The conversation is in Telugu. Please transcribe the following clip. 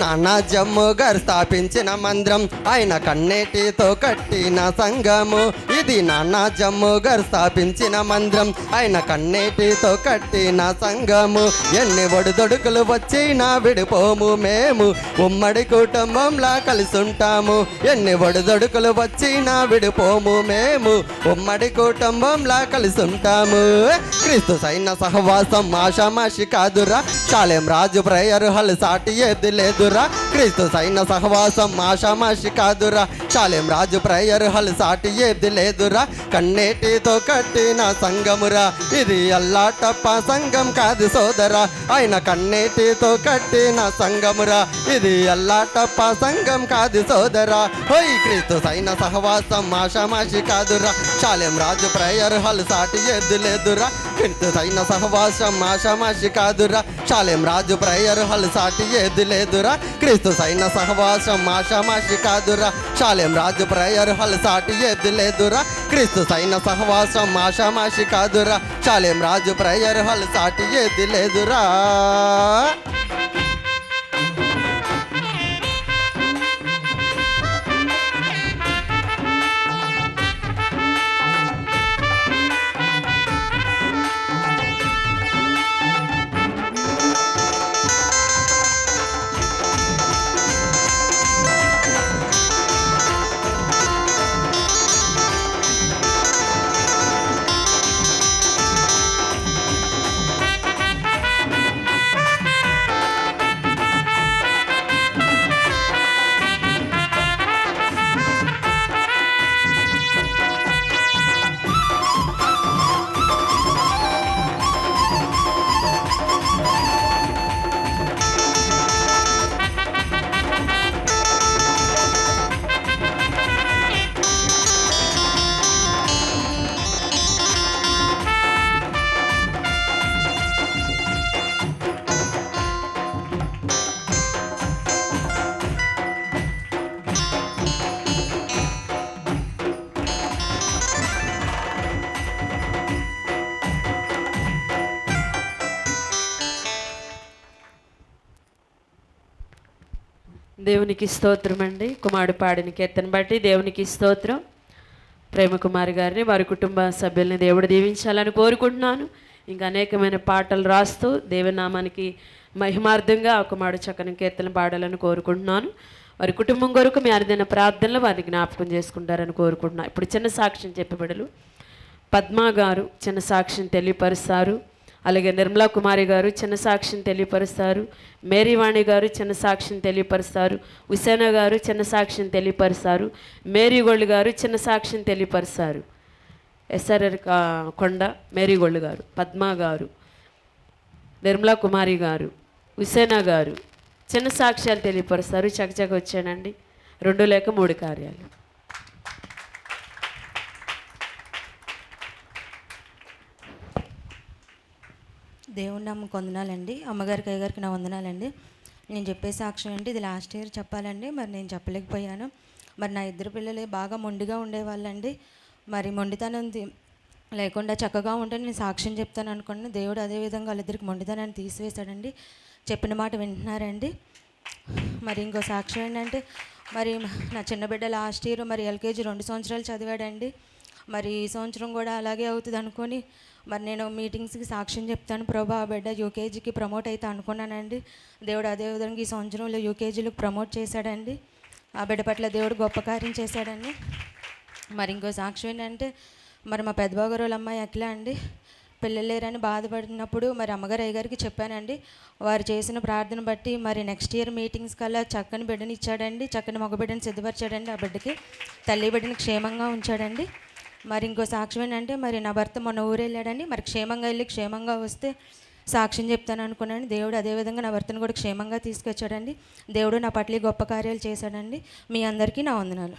నానా జమ్ము గారు స్థాపించిన మందిరం. ఆయన కన్నేటితో కట్టిన సంఘము. ఇది నానా జమ్ము గారు స్థాపించిన మందిరం. ఆయన కన్నేటితో కట్టిన సంఘము. ఎన్ని ఒడిదొడుకులు వచ్చినా విడిపోము మేము. ఉమ్మడి కుటుంబంలా కలిసి ఉంటాము ఎన్ని ఒడిదొడుకులు వచ్చినా విడిపోము మేము. ఉమ్మడి కుటుంబంలా కలిసుంటాము. క్రీస్తు సైన్య సహవాసం ఆషామాషి కాదురా. చాలేం రాజు ప్రేయర్ హల్ సాటి ఏది లేదురా. క్రీస్తు సైన్య సహవాసం ఆషామాషి కాదురా. చాలేం రాజు ప్రేయర్ హల్ సాటి ఏది లేదురా కన్నేటితో కట్టిన సంగమురా. ఇది అల్లాటప్ప సంఘం కాదు సోదరా ఆయన కన్నేటితో కట్టిన సంగమురా. ఇది అల్లాటప్ప సంఘం కాదు సోదరా. హోయ్ క్రీస్తు సైన సహవాసం మాషామాషి కాదురా. చాలెం రాజు ప్రయర్ హల్ సాటి ఎద్దు లేదురా. క్రీస్తు సైన్య సహవాసం ఆషామాషి కాదురా. చాలేం రాజు ప్రయర్ హల్ సాటి ఏది లేదురా. క్రీస్తు సైన్య సహవాసం ఆషామాషి కాదురా. చాలేం రాజు ప్రయర్ హల్ సాటి ఏది లేదురా. క్రీస్తు సైన్య సహవాసం ఆషామాషి కాదురా. చాలేం రాజు ప్రయర్ హల్ సాటి ఏది లేదురా. దేవునికి స్తోత్రం అండి. కుమారుడు పాడిన కీర్తన బట్టి దేవునికి స్తోత్రం. ప్రేమకుమారి గారిని వారి కుటుంబ సభ్యుల్ని దేవుడు దీవించాలని కోరుకుంటున్నాను. ఇంకా అనేకమైన పాటలు రాస్తూ దేవనామానికి మహిమార్థంగా ఆ మాడు చక్కని కీర్తన పాడాలని కోరుకుంటున్నాను. వారి కుటుంబం కొరకు మీ అరుదైన ప్రార్థనలు వారిని జ్ఞాపకం చేసుకుంటారని కోరుకుంటున్నాను ఇప్పుడు చిన్న సాక్ష్యం చెప్పబడలు. పద్మా గారు చిన్న సాక్ష్యం తెలియపరుస్తారు. అలాగే నిర్మలా కుమారి గారు చిన్న సాక్షిని తెలియపరుస్తారు. మేరీవాణి గారు చిన్న సాక్షిని తెలియపరుస్తారు. హుసేన గారు చిన్న సాక్షిని తెలియపరుస్తారు. మేరీగోల్డ్ గారు చిన్న సాక్షిని తెలియపరుస్తారు. ఎస్ఆర్ఆర్ కొండ మేరీగోల్డ్ గారు పద్మా గారు నిర్మలా కుమారి గారు హుసేనా గారు చిన్న సాక్ష్యాలు తెలియపరుస్తారు. చకచక వచ్చానండి రెండు లేక మూడు కార్యాలు. దేవుని నమ్మకం వందనాలండి అమ్మగారికి అయ్యగారికి నా వందనాలండి. నేను చెప్పే సాక్ష్యం ఏంటి? ఇది లాస్ట్ ఇయర్ చెప్పాలండి. మరి నేను చెప్పలేకపోయాను. మరి నా ఇద్దరు పిల్లలు బాగా మొండిగా ఉండేవాళ్ళండి. మరి మొండితనం లేకుండా చక్కగా ఉంటే నేను సాక్ష్యం చెప్తాను అనుకున్నాను. దేవుడు అదే విధంగా వాళ్ళిద్దరికి మొండితనాన్ని తీసివేశాడండి. చెప్పిన మాట వింటున్నారండి. మరి ఇంకో సాక్ష్యం ఏంటంటే మరి నా చిన్న బిడ్డ లాస్ట్ ఇయర్ మరి ఎల్కేజీ రెండు సంవత్సరాలు చదివాడండి. మరి ఈ సంవత్సరం కూడా అలాగే అవుతుంది అనుకొని మరి నేను మీటింగ్స్కి సాక్ష్యం చెప్తాను ప్రభా ఆ బిడ్డ యూకేజీకి ప్రమోట్ అయితే అనుకున్నానండి. దేవుడు అదే విధంగా ఈ సంవత్సరంలో యూకేజీలకు ప్రమోట్ చేశాడండి. ఆ బిడ్డ పట్ల దేవుడు గొప్ప కార్యం చేశాడండి. మరి ఇంకో సాక్ష్యం ఏంటంటే మరి మా పెద్దబాగారు అమ్మాయి అఖిల అండి పిల్లలు లేరని బాధపడినప్పుడు మరి అమ్మగారు అయ్యగారికి చెప్పానండి వారు చేసిన ప్రార్థన బట్టి మరి నెక్స్ట్ ఇయర్ మీటింగ్స్ కల్లా చక్కని బిడ్డని ఇచ్చాడండి చక్కని మగ బిడ్డని సిద్ధపరిచాడండి ఆ బిడ్డకి. తల్లి బిడ్డని క్షేమంగా ఉంచాడండి. మరి ఇంకో సాక్ష్యం ఏంటంటే మరి నా భర్త మొన్న ఊరు వెళ్ళాడండి మరి క్షేమంగా వెళ్ళి క్షేమంగా వస్తే సాక్ష్యం చెప్తాను అనుకున్నాను. దేవుడు అదేవిధంగా నా భర్తను కూడా క్షేమంగా తీసుకొచ్చాడండి. దేవుడు నా పట్ల గొప్ప కార్యాలు చేశాడండి. మీ అందరికీ నా వందనాలు.